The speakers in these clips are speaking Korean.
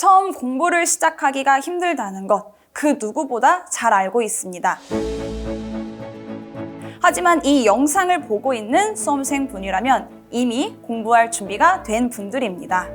처음 공부를 시작하기가 힘들다는 것, 그 누구보다 잘 알고 있습니다. 하지만 이 영상을 보고 있는 수험생 분이라면 이미 공부할 준비가 된 분들입니다.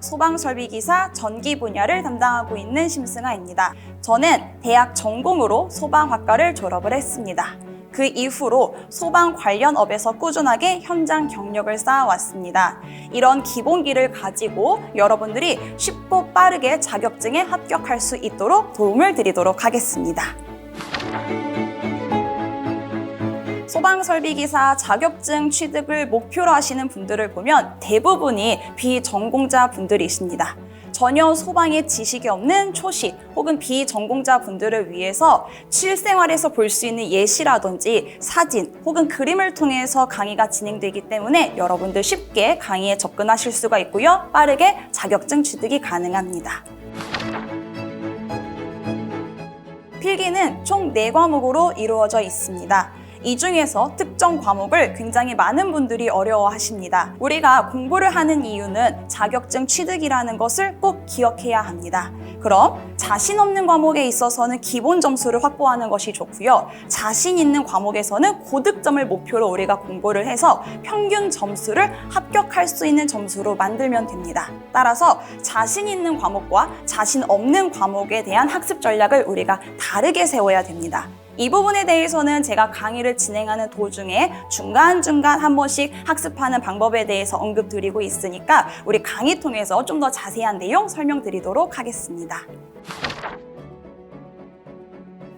소방설비기사 전기 분야를 담당하고 있는 심승아입니다. 저는 대학 전공으로 소방학과를 졸업을 했습니다. 그 이후로 소방 관련 업에서 꾸준하게 현장 경력을 쌓아왔습니다. 이런 기본기를 가지고 여러분들이 쉽고 빠르게 자격증에 합격할 수 있도록 도움을 드리도록 하겠습니다. 소방설비기사 자격증 취득을 목표로 하시는 분들을 보면 대부분이 비전공자 분들이십니다. 전혀 소방의 지식이 없는 초시 혹은 비전공자 분들을 위해서 실생활에서 볼 수 있는 예시라든지 사진 혹은 그림을 통해서 강의가 진행되기 때문에 여러분들 쉽게 강의에 접근하실 수가 있고요. 빠르게 자격증 취득이 가능합니다. 필기는 총 4과목으로 이루어져 있습니다. 이 중에서 특정 과목을 굉장히 많은 분들이 어려워하십니다. 우리가 공부를 하는 이유는 자격증 취득이라는 것을 꼭 기억해야 합니다. 그럼 자신 없는 과목에 있어서는 기본 점수를 확보하는 것이 좋고요. 자신 있는 과목에서는 고득점을 목표로 우리가 공부를 해서 평균 점수를 합격할 수 있는 점수로 만들면 됩니다. 따라서 자신 있는 과목과 자신 없는 과목에 대한 학습 전략을 우리가 다르게 세워야 됩니다. 이 부분에 대해서는 제가 강의를 진행하는 도중에 중간중간 한 번씩 학습하는 방법에 대해서 언급드리고 있으니까 우리 강의 통해서 좀 더 자세한 내용 설명드리도록 하겠습니다.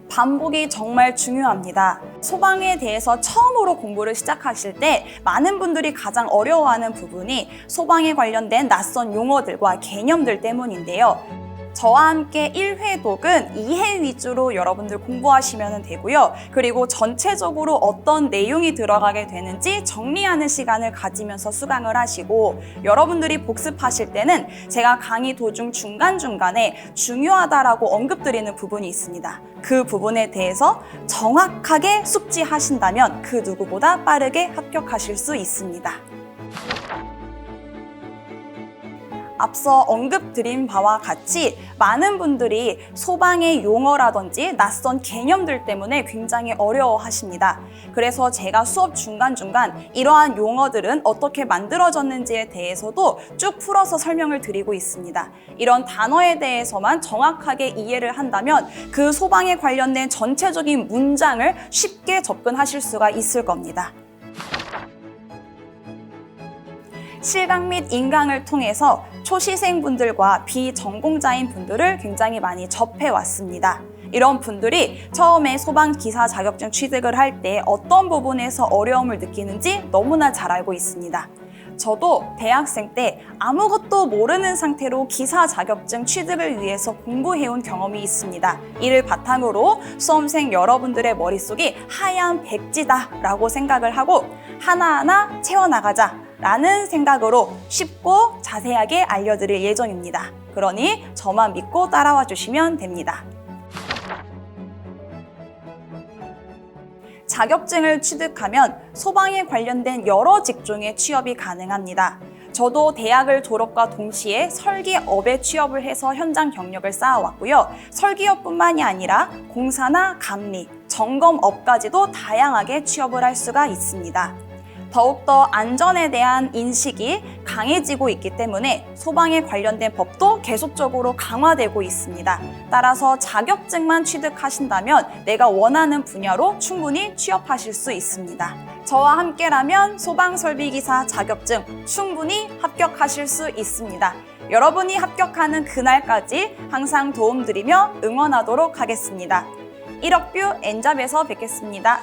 반복이 정말 중요합니다. 소방에 대해서 처음으로 공부를 시작하실 때 많은 분들이 가장 어려워하는 부분이 소방에 관련된 낯선 용어들과 개념들 때문인데요. 저와 함께 1회 독은 2회 위주로 여러분들 공부하시면 되고요. 그리고 전체적으로 어떤 내용이 들어가게 되는지 정리하는 시간을 가지면서 수강을 하시고 여러분들이 복습하실 때는 제가 강의 도중 중간중간에 중요하다라고 언급드리는 부분이 있습니다. 그 부분에 대해서 정확하게 숙지하신다면 그 누구보다 빠르게 합격하실 수 있습니다. 앞서 언급드린 바와 같이 많은 분들이 소방의 용어라든지 낯선 개념들 때문에 굉장히 어려워하십니다. 그래서 제가 수업 중간중간 이러한 용어들은 어떻게 만들어졌는지에 대해서도 쭉 풀어서 설명을 드리고 있습니다. 이런 단어에 대해서만 정확하게 이해를 한다면 그 소방에 관련된 전체적인 문장을 쉽게 접근하실 수가 있을 겁니다. 실강 및 인강을 통해서 초시생분들과 비전공자인 분들을 굉장히 많이 접해 왔습니다. 이런 분들이 처음에 소방기사 자격증 취득을 할 때 어떤 부분에서 어려움을 느끼는지 너무나 잘 알고 있습니다. 저도 대학생 때 아무것도 모르는 상태로 기사 자격증 취득을 위해서 공부해온 경험이 있습니다. 이를 바탕으로 수험생 여러분들의 머릿속이 하얀 백지다라고 생각을 하고 하나하나 채워나가자 라는 생각으로 쉽고 자세하게 알려드릴 예정입니다. 그러니 저만 믿고 따라와 주시면 됩니다. 자격증을 취득하면 소방에 관련된 여러 직종의 취업이 가능합니다. 저도 대학을 졸업과 동시에 설계업에 취업을 해서 현장 경력을 쌓아왔고요. 설계업뿐만이 아니라 공사나 감리, 점검업까지도 다양하게 취업을 할 수가 있습니다. 더욱더 안전에 대한 인식이 강해지고 있기 때문에 소방에 관련된 법도 계속적으로 강화되고 있습니다. 따라서 자격증만 취득하신다면 내가 원하는 분야로 충분히 취업하실 수 있습니다. 저와 함께라면 소방설비기사 자격증 충분히 합격하실 수 있습니다. 여러분이 합격하는 그날까지 항상 도움드리며 응원하도록 하겠습니다. 1억 뷰 엔잡에서 뵙겠습니다.